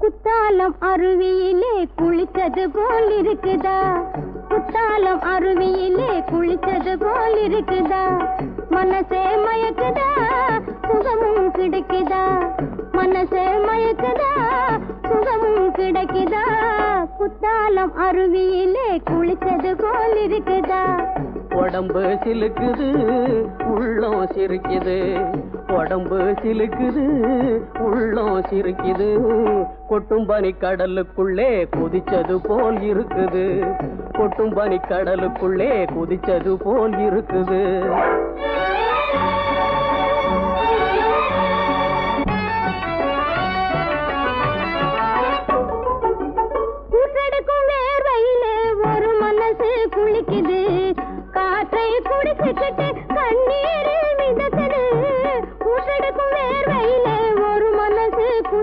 குத்தாலம் அருவியிலே குளித்தது போல் இருக்குதா? குத்தாலம் அருவியிலே குளித்தது போல் இருக்குதா? மனசே மயக்குதா? சுகமும் கிடைக்குதா? மனசே மயக்குதா? சுகமும் கிடைக்குதா? குத்தாலம் அருவியிலே குளித்தது போல் இருக்குதா? உடம்பு சிலுக்குது உள்ளம் சிரிக்குது. உடம்பு சிலுக்குது உள்ளம் சிரிக்குது. கொட்டும் பனி கடலுக்குள்ளே குதிச்சது போல் இருக்குது. கொட்டும் பனி கடலுக்குள்ளே குதிச்சது போல் இருக்குது. வேர்வையிலே ஒரு மனசு குளிக்குது. காற்றை குடிச்சுக்கிட்டு